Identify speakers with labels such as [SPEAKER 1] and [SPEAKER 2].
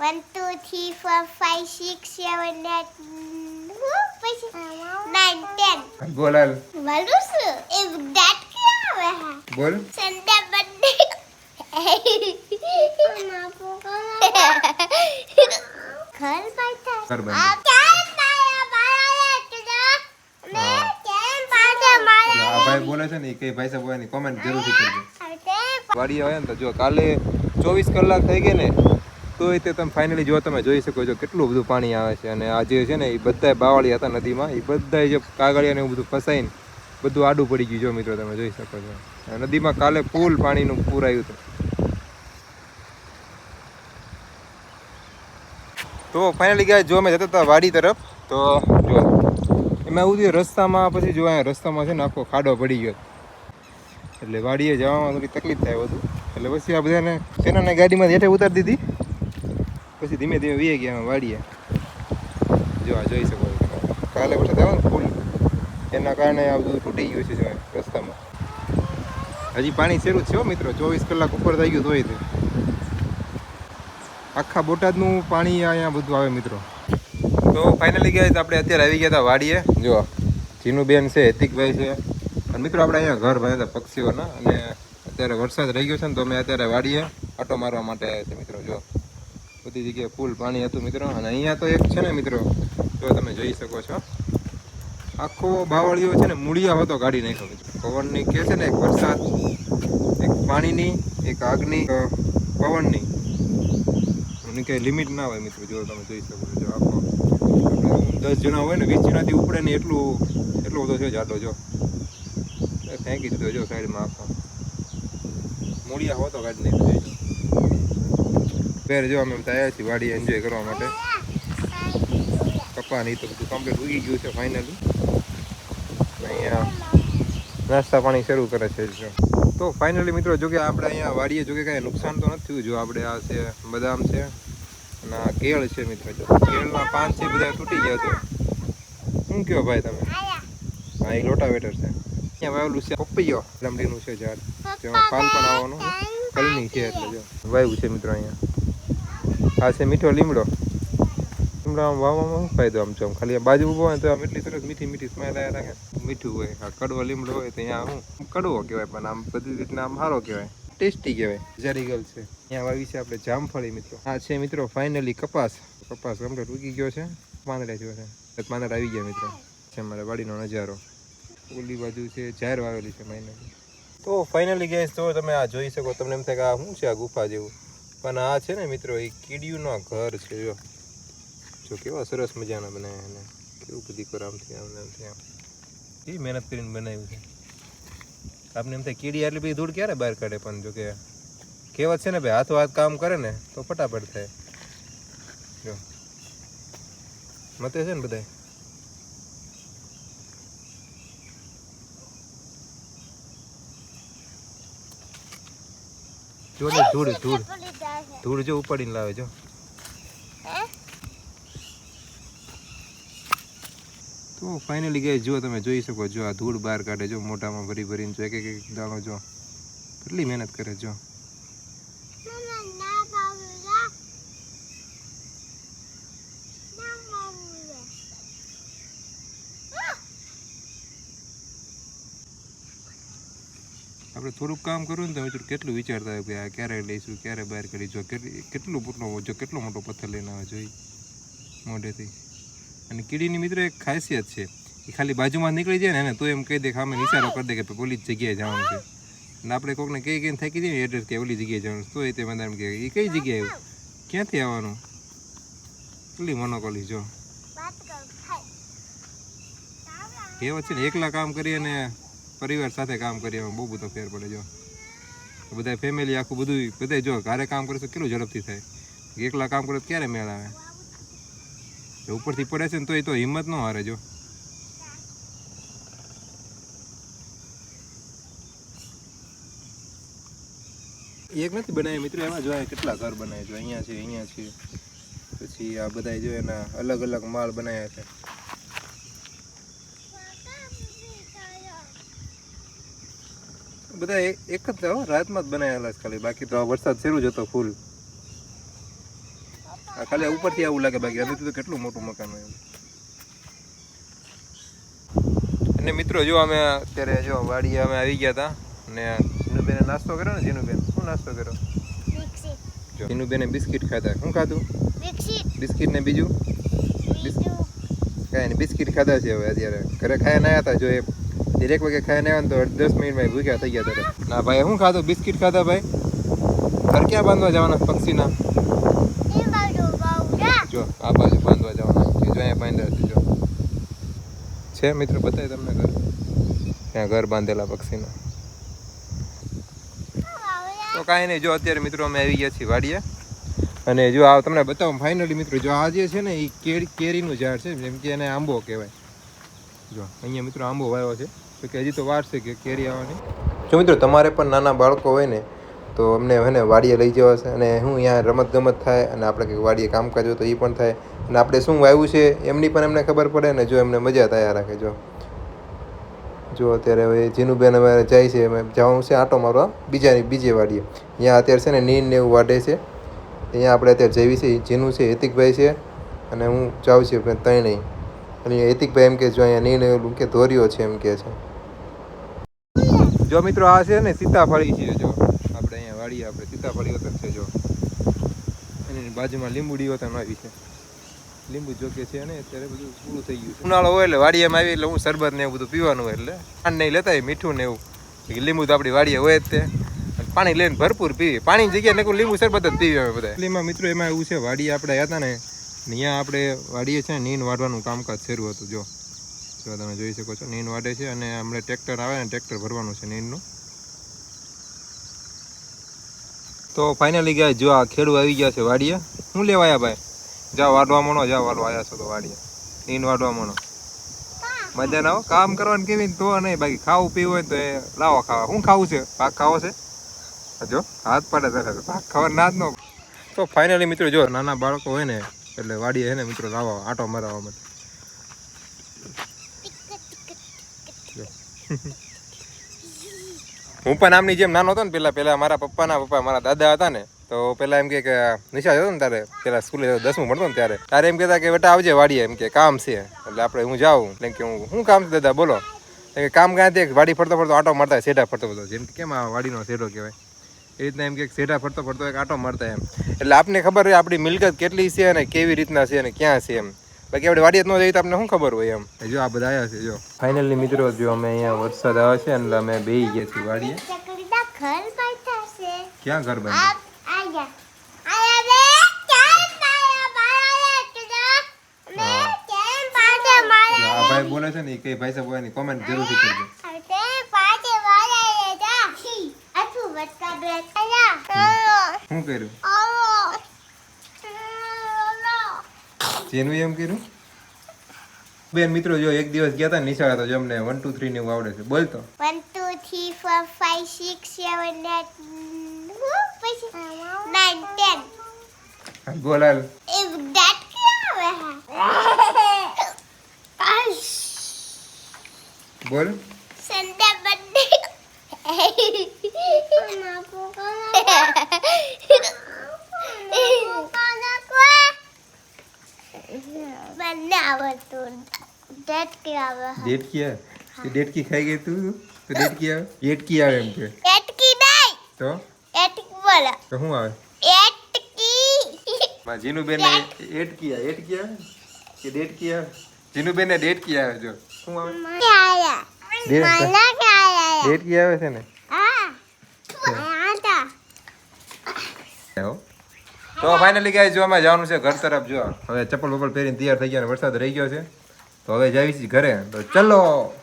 [SPEAKER 1] One two three four five six seven eight nine ten
[SPEAKER 2] બોલ હાલ.
[SPEAKER 1] વાલું શું એ ડેટ ક્યાં આવે હા?
[SPEAKER 2] બોલ.
[SPEAKER 1] સંડે બર્થડે ઘર પાછા
[SPEAKER 2] ઘર
[SPEAKER 1] આ
[SPEAKER 2] ભાઈ બોલે છે ને કઈ ભાઈ સાહેબ હોય કોમેન્ટ જરૂરથી કરજો.
[SPEAKER 1] આવતે
[SPEAKER 2] હોય ને તો જો કાલે ચોવીસ કલાક થઈ ગઈ ને તો તે તમે ફાઇનલી જો તમે જોઈ શકો છો કેટલું બધું પાણી આવે છે અને આ જે છે ને એ બધા બાવળી હતા નદીમાં, એ બધા જે કાગળિયા ને એવું બધું ફસાઈને બધું આડું પડી ગયું જો મિત્રો તમે જોઈ શકો છો. નદીમાં કાલે ફૂલ પાણીનું પૂરાયું હતું. તો ફાઇનલી ગયા જો અમે જતા હતા વાડી તરફ, તો જો, એમાં એવું થયું રસ્તામાં, પછી જો અહીંયા રસ્તામાં છે ને આખો ખાડો પડી ગયો. એટલે વાડીએ જવામાં થોડી તકલીફ થાય બધું એટલે પછી આ બધાને સેનાને ગાડીમાં હેઠે ઉતારી દીધી. પછી ધીમે ધીમે વીએ ગયા અમે વાડીએ જો આ જોઈ શકો કાલે વરસાદ આવ્યો ને ફૂલ. એના કારણે આ બધું તૂટી ગયું છે રસ્તામાં. હજી પાણી શેરું છે મિત્રો. ચોવીસ કલાક ઉપર થઈ ગયું તોય તે. આખા બોટાદનું પાણી અહીંયા બધું આવે, મિત્રો. તો ફાઇનલી ગયા આપણે અત્યારે આવી ગયા હતા વાડીએ. જો, જીનુબેન છે, હેતિકભાઈ છે. અને મિત્રો, આપણે અહીંયા ઘર બનાવ્યા હતા પક્ષીઓના. અને અત્યારે વરસાદ રહી ગયો છે ને, તો અમે અત્યારે વાડીએ આટો મારવા માટે આવ્યા છે મિત્રો. જો. બધી જગ્યાએ ફૂલ પાણી હતું મિત્રો. અને અહીંયા તો એક છે ને મિત્રો, જો તમે જોઈ શકો છો. આખો બાવળીઓ છે ને મૂળિયા હતો ગાડી નાખ્યો મિત્રો. પવનની કહે છે ને એક વરસાદ, એક પાણીની, એક આગની પવનની. એની કંઈ લિમિટ ના હોય મિત્રો, જો તમે જોઈ શકો છો. આખો દસ જણા હોય ને, વીસ જણાથી ઉપડે ને એટલું, એટલો બધો છે જાડો જો. ફેંકી દીધો જો સાઈડમાં આખો. મૂળિયા હોતો ગાડી નહીં જોઈ ફેર જો અમે બધા આવ્યા છીએ વાડી એન્જોય કરવા માટે. કપા નહીં તો બધું કમ્પ્લીટ ઉગી ગયું છે ફાઇનલી અહીંયા નાસ્તા પાણી શરૂ કરે છે જો તો. ફાઇનલી મિત્રો જો કે આપણે અહીંયા વાડીએ જો કે કાંઈ નુકસાન તો નથી થયું. જો આપણે આ છે બદામ છે અને આ કેળ છે મિત્રો જો. કેળના પાન છે બધા તૂટી ગયા છે. શું કહો ભાઈ તમે? હા, એ લોટાવેટર છે. અહીંયા વાવેલું છે પપૈયો લમડીનું છે ઝાડ. જેમાં પાન પણ આવવાનું કલની છે એટલે જો. વાવ્યું છે મિત્રો અહીંયા. આ છે મીઠો લીમડો. લીમડો આમ વાવવામાં શું ફાયદો આમ છે? આમ ખાલી બાજુ ઊભો હોય તો આમ એટલી સરસ મીઠી મીઠી સ્મેલ આવ્યા રાખે મીઠું હોય. આ કડવો લીમડો હોય તો અહીંયા શું કડવો કહેવાય, પણ આમ બધી રીતના આમ સારો કહેવાય. ટેસ્ટી કહેવાય. જરીગલ છે. અહીંયા વાવી છે આપણે જામફળી, મિત્રો. આ છે, મિત્રો ફાઇનલી કપાસ. કપાસ કમ્પ્લીટ ઉગી ગયો છે. પાંદડા જેવો છે. પાંદડા આવી ગયા, મિત્રો. છે મારા વાડીનો નજારો. ઓલી બાજુ છે, જાહેર વાવેલી છે મહિનાની તો ફાઇનલી ગેસ તો તમે આ જોઈ શકો. તમને એમ થાય કે આ શું છે આ ગુફા જેવું? પણ આ છે ને મિત્રો, એ કીડીયુંનો ઘર છે, જો. જો કેવા સરસ મજાના બનાવ્યા એને. કેવું બધી કરામથી આમ આમથી આમ કેવી મહેનત કરીને બનાવ્યું છે. આપણે એમ થાય કીડી આટલી બધી ધૂળ ક્યારે બહાર કાઢે પણ જો કે કહેવત છે ને ભાઈ, હાથો હાથ કામ કરે ને તો ફટાફટ થાય. જો. મતે છે ને બધાય? જો ને ધૂળ ધૂળ. ધૂળ જો ઉપાડીને લાવે જો. તો ફાઇનલી ગઈ જો તમે જોઈ શકો જો આ ધૂળ બહાર કાઢે જો મોટામાં ભરી ભરીને જો એક એક એક દાણો જો. કેટલી મહેનત કરે જો. આપણે થોડુંક કામ કરવું ને તો મિત્રો કેટલું વિચારતા હોય કે આ ક્યારે લઈશું ક્યારે બહાર કરી જો કેટલી કેટલું મોટો જો કેટલો મોટો પથ્થર લઈને આવે જોઈ મોઢેથી. અને કીડીની મિત્ર એક ખાસિયત છે એ ખાલી બાજુમાં નીકળી જાય ને એને તો એમ કહી દે કે અમે ઇશારો કરી દે કે પોલીસ જગ્યાએ જવાનું છે. અને આપણે કોકને કઈ કઈને થાકી જઈએ એડ્રેસ કે ઓલી જગ્યાએ જવાનું તો એ તે મને એમ કહે એ કઈ જગ્યાએ? ક્યાંથી આવવાનું? કેટલી મનોકોલી જો. કહેવત છે ને એકલા કામ કરી અને પરિવાર સાથે કામ કરીએ, એમાં બહુ બધો ફેર પડે જો. બધા ફેમિલી આખું બધું બધા જો ઘરે કામ કરે તો કેટલું ઝડપથી થાય? એકલા કામ કરે તો ક્યારે મેળ આવે? જો ઉપરથી પડે છે ને તો એ તો હિંમત ન હારે જો. એક નથી બનાવ્યા મિત્રો, એમાં જો આ કેટલા ઘર બનાવ્યા જો અહીંયા છે અહીંયા છે. પછી આ બધા જો એના અલગ અલગ માળ બનાવ્યા છે. બધા એક જ રાતમાં જ બનાવેલા છે ખાલી. બાકી તો આ વરસાદ શરૂ જ હતો ફૂલ આ ખાલી ઉપરથી આવું લાગે બાકી અંદર તો કેટલું મોટું મકાન હોય અને મિત્રો જો અમે અત્યારે જો વાડીએ અમે આવી ગયા હતા અને જીનુબેને નાસ્તો કર્યો ને? જીનુબેન શું નાસ્તો કર્યો? જો જીનુબેને બિસ્કિટ ખાધા. શું ખાધું? બિસ્કિટ ને બીજું?
[SPEAKER 1] બીજું.
[SPEAKER 2] કાંઈ નહીં બિસ્કિટ ખાધા છે હવે અત્યારે. ઘરે ખાયા આવ્યા હતા જો એ દરેક વાગે ખાઈને આવ્યા ને તો દસ મિનિટમાં ભૂખ્યા થઈ ગયા ત્યારે ના ભાઈ શું ખાધું બિસ્કિટ ખાધા ભાઈ ઘર ક્યાં બાંધવા જવાના પક્ષીના જો આ બાજુ બાંધવા જવાના છે જો અહીંયા બાંધ્યા છે જો છે મિત્રો બતાય તમને ઘર ત્યાં ઘર બાંધેલા પક્ષીના તો કાંઈ નહીં જો અત્યારે મિત્રો અમે આવી ગયા છીએ વાડીએ. અને જો આ તમને બતાવું ફાઇનલી મિત્રો જો આ જે છે ને એ કેરી કેરીનું ઝાડ છે જેમ કે એને આંબો કહેવાય. જો, અહીંયા મિત્રો આંબો વાવ્યો છે. તો કે હજી તો વાર છે કે કેરી આવવાની. જો મિત્રો, તમારે પણ નાના બાળકો હોય ને, તો અમને હે ને વાડીએ લઈ જવા છે. અને હું અહીંયા રમત ગમત થાય અને આપણે કંઈક વાડીએ કામકાજ હોય તો એ પણ થાય. અને આપણે શું વાવ્યું છે, એમની પણ એમને ખબર પડે ને જો એમને મજા થયા રાખે. જો જો અત્યારે હવે જીનુબેન અમારે જાય છે, અમે જવાનું છે આટો મારવા, બીજાની બીજે વાડીએ. અહીંયા અત્યારે છે ને નીન ને એવું વાઢે છે. અહીંયા આપણે અત્યારે જઈએ છીએ જીનું છે, હિતિકભાઈ છે, અને હું જાઉં છું ત્રણેય. અને ભાઈ એમ કે જો અહીંયા નહીં એવું કે ધોર્યો છે એમ કે છે. જો મિત્રો આ છે ને સીતાફળી છે જો. આપણે અહીંયા વાડીએ આપણે સીતાફળી વતન છે જો. એની બાજુમાં લીંબુડી વતન આવી છે. લીંબુ જોકે છે ને અત્યારે બધું પૂરું થઈ ગયું છે. ઉનાળો હોય એટલે વાડીયામાં આવી એટલે હું શરબત ને એવું બધું પીવાનું હોય એટલે. પાણી નહીં લેતા મીઠું ને એવું. લીંબુ તો આપણી વાડીએ હોય જ તે. પાણી લઈને ભરપૂર પીવી પાણીની જગ્યાએ નકરું લીંબુ શરબત જ પીવી અમે બધા. એટલીમાં મિત્રો એમાં એવું છે વાડી આપણે હતા ને અહીંયા આપણે વાડીએ છે ને નીન વાઢવાનું કામકાજ શરૂ હતું, જો. જો તમે જોઈ શકો છો નીન વાઢે છે અને હમણાં ટ્રેક્ટર આવે ને, ટ્રેક્ટર ભરવાનું છે નીનનું તો ફાઇનલી ગયા, જો આ ખેડૂ આવી ગયા છે વાડીએ. શું લેવા આવ્યા ભાઈ? જાઓ વાડવા મણો, જાઓ વાડવા આવ્યા છો તો વાડીએ. નીન વાડવા મણો. મજા ના આવો કામ કરવાનું કેવી તો નહીં, બાકી ખાવું પીવું હોય તો એ લાવો ખાવા. શું ખાવું છે? પાક ખાવો છે? જો, હાથ પડે તરત પાક ખાવા ના જ ન તો ફાઇનલી મિત્રો, જો, નાના બાળકો હોય ને એટલે વાડીએ હે ને મિત્રો લાવવા આટો મરાવવા માટે. હું પણ આમની જેમ નાનો હતો ને, પેલા પેલા મારા પપ્પાના, પપ્પા મારા દાદા હતા ને, તો પેલા એમ કે નિશા હતો ને તારે, પેલા સ્કૂલે દસમું ભણતો ને ત્યારે, તારે એમ કહેતા કે બેટા આવજે વાડીએ, એમ કે કામ છે, એટલે આપણે હું જાઉં, એટલે કે હું શું કામ છે દાદા, બોલો. કે કામ ક્યાં તે વાડી ફરતો ફરતો આટો મારતા સેટા ફરતો ફરતો, જેમ કેમ આ વાડીનો સેટો કહેવાય. એ રીતના એમ કે સેટા ફરતો ફરતો એક આટો મારતા એમ. એટલે આપને ખબર હોય આપણી મિલકત કેટલી છે અને કેવી રીતના છે અને ક્યાં છે એમ. બાકી આપણે વાડીએ ન જઈએ તો આપણે શું ખબર હોય એમ. જો આ બધા આવ્યા છે જો. ફાઇનલી મિત્રો જો અમે અહીંયા વરસાદ આવે છે એટલે અમે બે ગયા છીએ વાડીએ. ક્યાં ઘર
[SPEAKER 1] આ
[SPEAKER 2] બાંધ્યું
[SPEAKER 1] આયા. આયા બે ચાલ માયા માયા તુડા મે
[SPEAKER 2] હા.
[SPEAKER 1] ચાલ પાડે માયા
[SPEAKER 2] જો આ ભાઈ બોલે છે ને કઈ ભાઈ સાહેબ કોમેન્ટ જરૂરથી કરજો
[SPEAKER 1] અરે પાડે માયા જા આટુ બટકા બેઠા
[SPEAKER 2] શું કર્યું? જેનું એમ કર્યું? બેન મિત્રો જો એક દિવસ ગયા હતા નિશાળે તો જો અમને વન ટુ થ્રી ને આવડે છે. બોલતો
[SPEAKER 1] three two, three, six five, six, nine eight, mm, પછી? ડેટ ten.
[SPEAKER 2] બોલ હાલ
[SPEAKER 1] એ that ક્યાં આવે હે?
[SPEAKER 2] બોલ
[SPEAKER 1] Sunday birthday. મને આવડતું ડેટકી આવે હે.
[SPEAKER 2] ડેટકી આવે તે ડેટકી ખાઈ ગઈ તું તો ડેટકી આવે ડેટકી આવે એમ કે
[SPEAKER 1] ડેટકી નહીં
[SPEAKER 2] તો
[SPEAKER 1] ડેટકી બોલો
[SPEAKER 2] તો શું આવે
[SPEAKER 1] ડેટકી
[SPEAKER 2] માં જીનુબેન ને એટકી આવે એટકી આવે કે ડેટકી આવે જીનુબેન ને ડેટકી આવે જો શું આવે
[SPEAKER 1] ક્યાં
[SPEAKER 2] ડેટ-
[SPEAKER 1] આયા મને ક્યાં આયા
[SPEAKER 2] ડેટકી આવે છે ને
[SPEAKER 1] આ આતા
[SPEAKER 2] હો. તો ફાઇનલી ગાય જો અમે જવાનું છે ઘર તરફ, જો. હવે ચપ્પલ બપ્પલ પહેરીને તૈયાર થઈ ગયા વરસાદ રહી ગયો છે. તો હવે જઈશ ઘરે. તો ચલો.